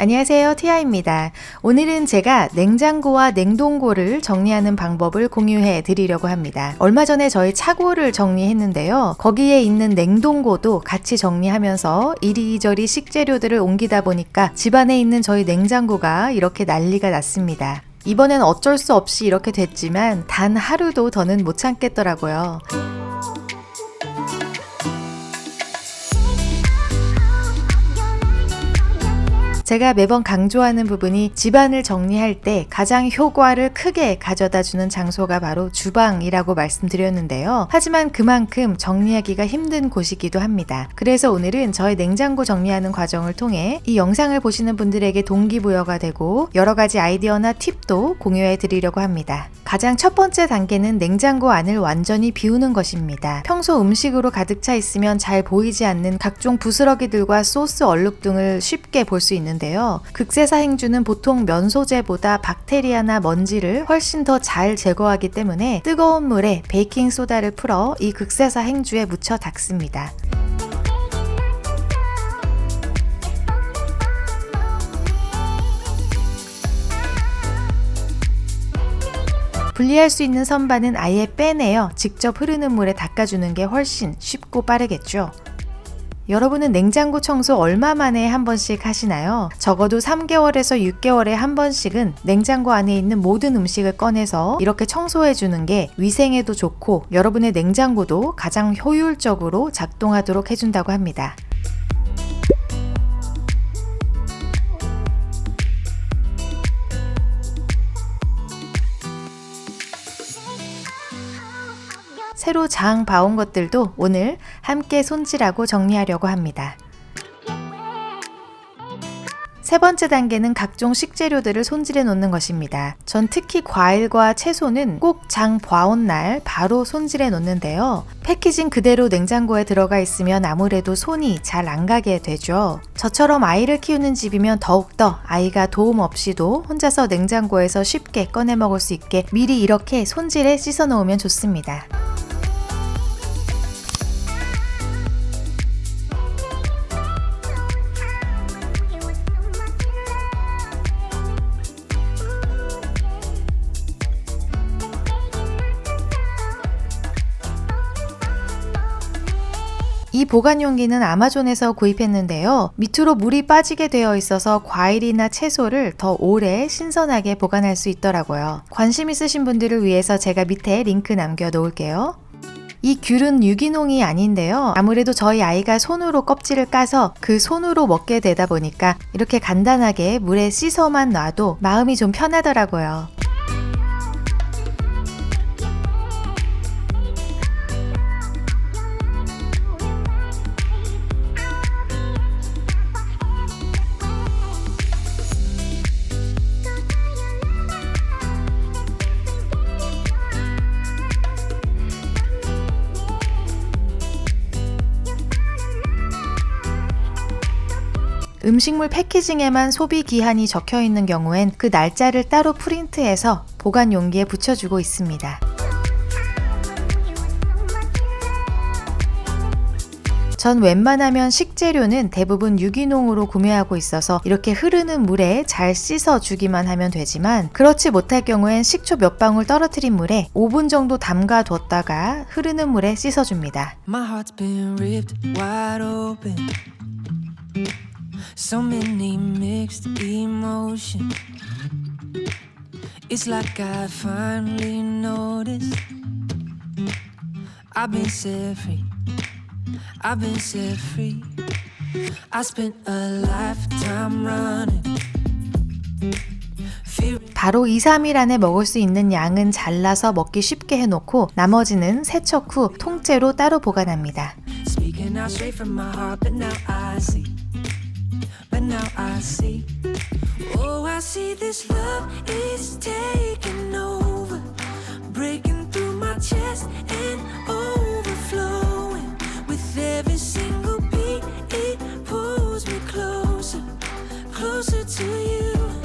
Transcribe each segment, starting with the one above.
안녕하세요. 티아입니다. 오늘은 제가 냉장고와 냉동고를 정리하는 방법을 공유해 드리려고 합니다. 얼마 전에 저희 차고를 정리했는데요. 거기에 있는 냉동고도 같이 정리하면서 이리저리 식재료들을 옮기다 보니까 집안에 있는 저희 냉장고가 이렇게 난리가 났습니다. 이번엔 어쩔 수 없이 이렇게 됐지만 단 하루도 더는 못 참겠더라고요. 제가 매번 강조하는 부분이 집안을 정리할 때 가장 효과를 크게 가져다 주는 장소가 바로 주방이라고 말씀드렸는데요. 하지만 그만큼 정리하기가 힘든 곳이기도 합니다. 그래서 오늘은 저의 냉장고 정리하는 과정을 통해 이 영상을 보시는 분들에게 동기부여가 되고 여러 가지 아이디어나 팁도 공유해 드리려고 합니다. 가장 첫 번째 단계는 냉장고 안을 완전히 비우는 것입니다. 평소 음식으로 가득 차 있으면 잘 보이지 않는 각종 부스러기들과 소스 얼룩 등을 쉽게 볼 수 있는 데요. 극세사 행주는 보통 면 소재보다 박테리아나 먼지를 훨씬 더 잘 제거하기 때문에 뜨거운 물에 베이킹 소다를 풀어 이 극세사 행주에 묻혀 닦습니다. 분리할 수 있는 선반은 아예 빼내어 직접 흐르는 물에 닦아주는 게 훨씬 쉽고 빠르겠죠. 여러분은 냉장고 청소 얼마 만에 한 번씩 하시나요? 적어도 3개월에서 6개월에 한 번씩은 냉장고 안에 있는 모든 음식을 꺼내서 이렇게 청소해 주는 게 위생에도 좋고 여러분의 냉장고도 가장 효율적으로 작동하도록 해준다고 합니다. 새로 장 봐온 것들도 오늘 함께 손질하고 정리하려고 합니다. 세 번째 단계는 각종 식재료들을 손질해 놓는 것입니다. 전 특히 과일과 채소는 꼭 장 봐온 날 바로 손질해 놓는데요. 패키징 그대로 냉장고에 들어가 있으면 아무래도 손이 잘 안 가게 되죠. 저처럼 아이를 키우는 집이면 더욱더 아이가 도움 없이도 혼자서 냉장고에서 쉽게 꺼내 먹을 수 있게 미리 이렇게 손질해 씻어 놓으면 좋습니다. 이 보관 용기는 아마존에서 구입했는데요. 밑으로 물이 빠지게 되어 있어서 과일이나 채소를 더 오래 신선하게 보관할 수 있더라고요. 관심 있으신 분들을 위해서 제가 밑에 링크 남겨 놓을게요. 이 귤은 유기농이 아닌데요. 아무래도 저희 아이가 손으로 껍질을 까서 그 손으로 먹게 되다 보니까 이렇게 간단하게 물에 씻어만 놔도 마음이 좀 편하더라고요. 음식물 패키징에만 소비 기한이 적혀 있는 경우엔 그 날짜를 따로 프린트해서 보관 용기에 붙여주고 있습니다. 전 웬만하면 식재료는 대부분 유기농으로 구매하고 있어서 이렇게 흐르는 물에 잘 씻어 주기만 하면 되지만 그렇지 못할 경우엔 식초 몇 방울 떨어뜨린 물에 5분 정도 담가 뒀다가 흐르는 물에 씻어 줍니다. So many mixed emotions. It's like I finally noticed. I've been set free. I've been set free. I spent a lifetime running. 바로 2, 3일 안에 먹을 수 있는 양은 잘라서 먹기 쉽게 해놓고 나머지는 세척 후 통째로 따로 보관합니다. Speaking out straight from my heart, but now I see. Now I see. Oh, I see this love is taking over, breaking through my chest and overflowing. With every single beat, it pulls me closer, closer to you.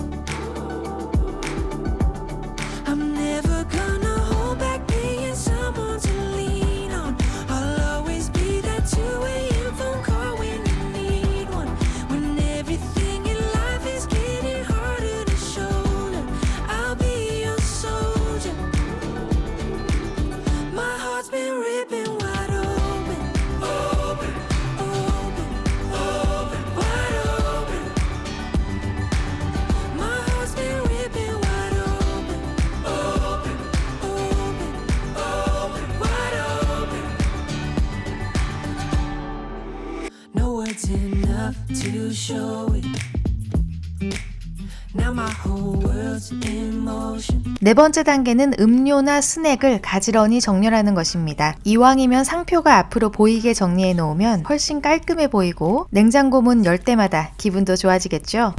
네 번째 단계는 음료나 스낵을 가지런히 정렬하는 것입니다. 이왕이면 상표가 앞으로 보이게 정리해 놓으면 훨씬 깔끔해 보이고 냉장고 문 열 때마다 기분도 좋아지겠죠.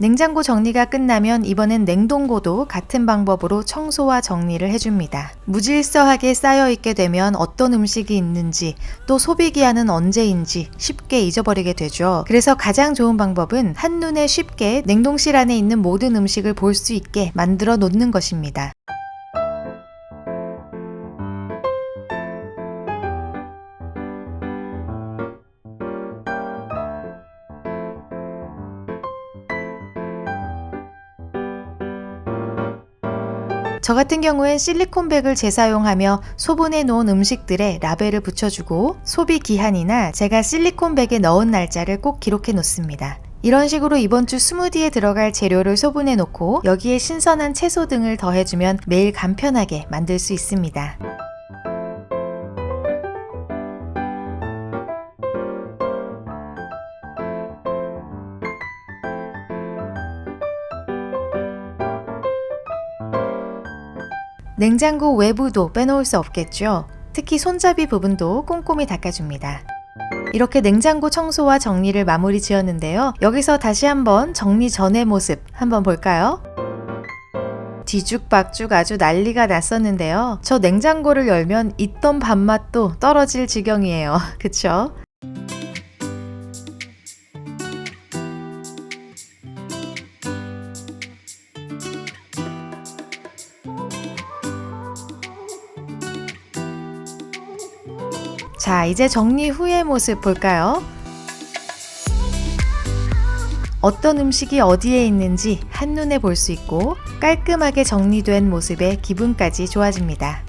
냉장고 정리가 끝나면 이번엔 냉동고도 같은 방법으로 청소와 정리를 해줍니다. 무질서하게 쌓여있게 되면 어떤 음식이 있는지 또 소비기한은 언제인지 쉽게 잊어버리게 되죠. 그래서 가장 좋은 방법은 한눈에 쉽게 냉동실 안에 있는 모든 음식을 볼 수 있게 만들어 놓는 것입니다. 저 같은 경우엔 실리콘백을 재사용하며 소분해 놓은 음식들에 라벨을 붙여주고 소비 기한이나 제가 실리콘백에 넣은 날짜를 꼭 기록해 놓습니다. 이런 식으로 이번 주 스무디에 들어갈 재료를 소분해 놓고 여기에 신선한 채소 등을 더해주면 매일 간편하게 만들 수 있습니다. 냉장고 외부도 빼놓을 수 없겠죠. 특히 손잡이 부분도 꼼꼼히 닦아줍니다. 이렇게 냉장고 청소와 정리를 마무리 지었는데요. 여기서 다시 한번 정리 전의 모습 한번 볼까요? 뒤죽박죽 아주 난리가 났었는데요. 저 냉장고를 열면 있던 밥맛도 떨어질 지경이에요. 그쵸? 자, 이제 정리 후의 모습 볼까요? 어떤 음식이 어디에 있는지 한눈에 볼 수 있고 깔끔하게 정리된 모습에 기분까지 좋아집니다.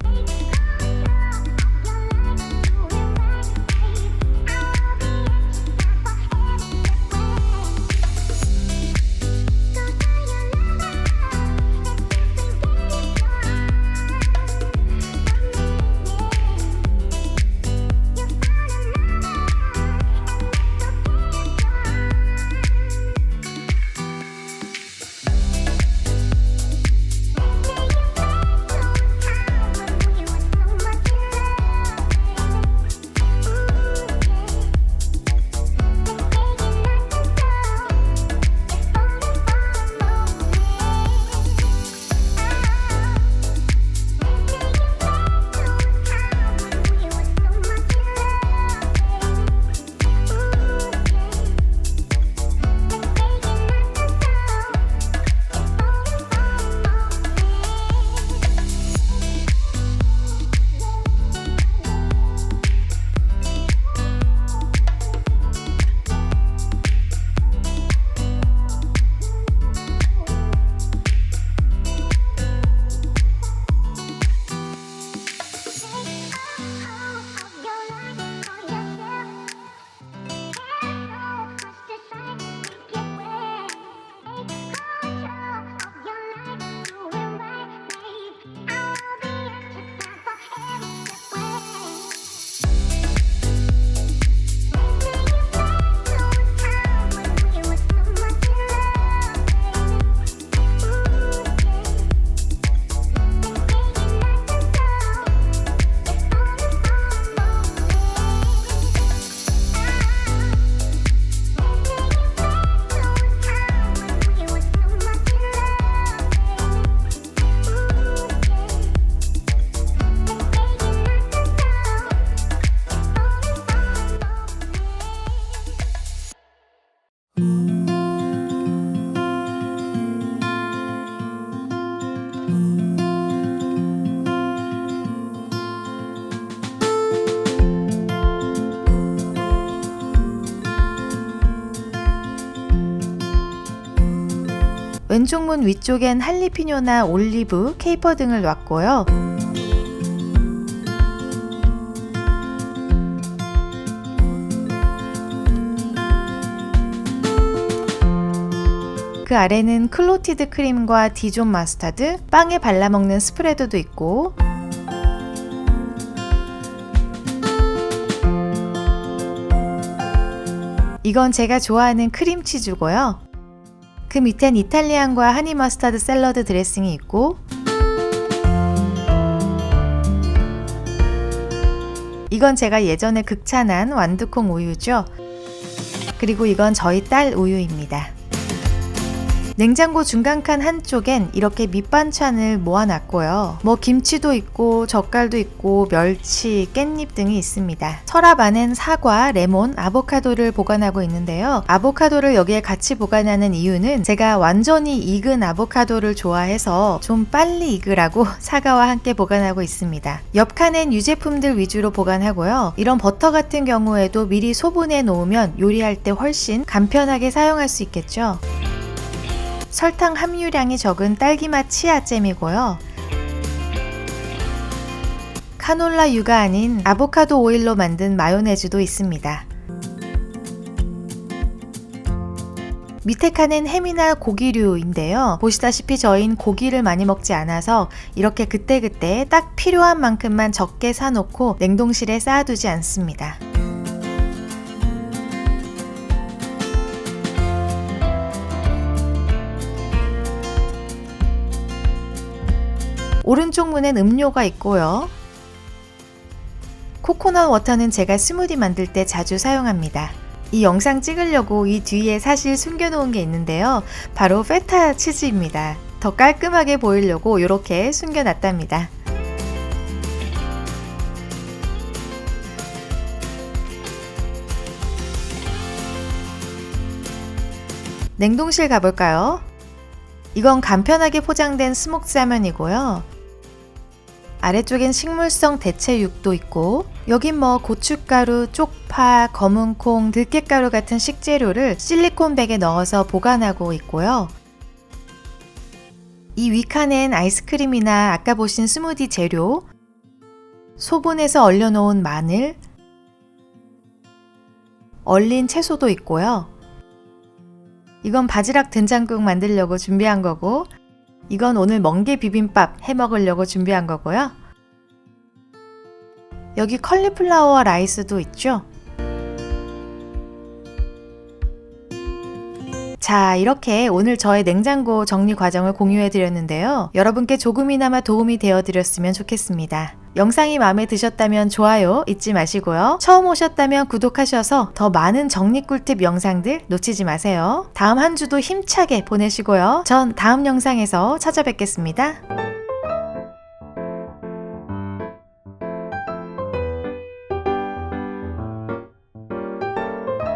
왼쪽 문 위쪽엔 할리피뇨나 올리브, 케이퍼 등을 놨고요. 그 아래는 클로티드 크림과 디존 마스타드, 빵에 발라먹는 스프레드도 있고 이건 제가 좋아하는 크림치즈고요. 그 밑엔 이탈리안과 하니 머스타드 샐러드 드레싱이 있고 이건 제가 예전에 극찬한 완두콩 우유죠. 그리고 이건 저희 딸 우유입니다. 냉장고 중간칸 한쪽엔 이렇게 밑반찬을 모아놨고요. 뭐 김치도 있고 젓갈도 있고 멸치, 깻잎 등이 있습니다. 서랍 안엔 사과, 레몬, 아보카도를 보관하고 있는데요. 아보카도를 여기에 같이 보관하는 이유는 제가 완전히 익은 아보카도를 좋아해서 좀 빨리 익으라고 사과와 함께 보관하고 있습니다. 옆 칸엔 유제품들 위주로 보관하고요. 이런 버터 같은 경우에도 미리 소분해 놓으면 요리할 때 훨씬 간편하게 사용할 수 있겠죠. 설탕 함유량이 적은 딸기맛 치아잼이고요. 카놀라유가 아닌 아보카도 오일로 만든 마요네즈도 있습니다. 밑에 칸은 햄이나 고기류인데요. 보시다시피 저희는 고기를 많이 먹지 않아서 이렇게 그때그때 딱 필요한 만큼만 적게 사놓고 냉동실에 쌓아두지 않습니다. 오른쪽 문엔 음료가 있고요. 코코넛 워터는 제가 스무디 만들 때 자주 사용합니다. 이 영상 찍으려고 이 뒤에 사실 숨겨놓은 게 있는데요. 바로 페타 치즈입니다. 더 깔끔하게 보이려고 이렇게 숨겨놨답니다. 냉동실 가볼까요? 이건 간편하게 포장된 스모크 사면이고요. 아래쪽엔 식물성 대체육도 있고 여긴 뭐 고춧가루, 쪽파, 검은콩, 들깨가루 같은 식재료를 실리콘 백에 넣어서 보관하고 있고요. 이 위칸엔 아이스크림이나 아까 보신 스무디 재료, 소분해서 얼려놓은 마늘, 얼린 채소도 있고요. 이건 바지락 된장국 만들려고 준비한 거고, 이건 오늘 멍게 비빔밥 해 먹으려고 준비한 거고요. 여기 컬리플라워 라이스도 있죠. 자, 이렇게 오늘 저의 냉장고 정리 과정을 공유해 드렸는데요. 여러분께 조금이나마 도움이 되어 드렸으면 좋겠습니다. 영상이 마음에 드셨다면 좋아요 잊지 마시고요. 처음 오셨다면 구독하셔서 더 많은 정리 꿀팁 영상들 놓치지 마세요. 다음 한 주도 힘차게 보내시고요. 전 다음 영상에서 찾아뵙겠습니다.